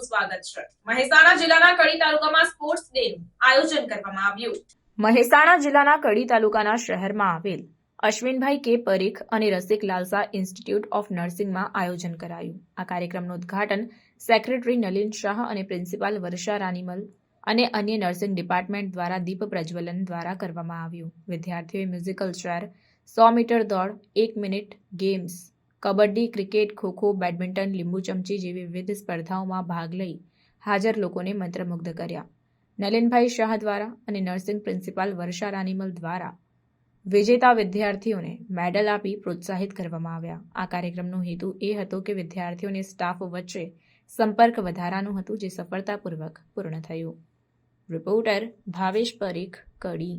સ્વાગત છે. મહેસાણા જિલ્લાના કડી તાલુકામાં સ્પોર્ટ્સ ડેનું આયોજન કરવામાં આવ્યું. મહેસાણા જિલ્લાના કડી તાલુકાના શહેરમાં આવેલ અશ્વિનભાઈ કે પરીખ અને રસિક લાલસા ઇન્સ્ટિટ્યૂટ ઓફ નર્સિંગમાં આયોજન કરાયું. આ કાર્યક્રમનું ઉદ્ઘાટન સેક્રેટરી નલિન શાહ અને પ્રિન્સિપાલ વર્ષા રાનીમલ અને અન્ય નર્સિંગ ડિપાર્ટમેન્ટ દ્વારા દીપ પ્રજ્વલન દ્વારા કરવામાં આવ્યું. વિદ્યાર્થીઓએ મ્યુઝિકલ ચેર, સો મીટર દોડ, એક minute games kabaddi, cricket, kho kho, badminton, લીંબુ ચમચી જેવી વિવિધ સ્પર્ધાઓમાં ભાગ લઈ હાજર લોકોને મંત્રમુગ્ધ કર્યા. નલિનભાઈ શાહ દ્વારા અને નર્સિંગ પ્રિન્સિપાલ વર્ષા રાનીમલ દ્વારા વિજેતા વિદ્યાર્થીઓને મેડલ આપી પ્રોત્સાહિત કરવામાં આવ્યા. આ કાર્યક્રમનો હેતુ એ હતો કે વિદ્યાર્થીઓને સ્ટાફ વચ્ચે સંપર્ક વધારાનું હતું, જે સફળતાપૂર્વક પૂર્ણ થયું. રિપોર્ટર ભાવેશ પરીખ, કડી.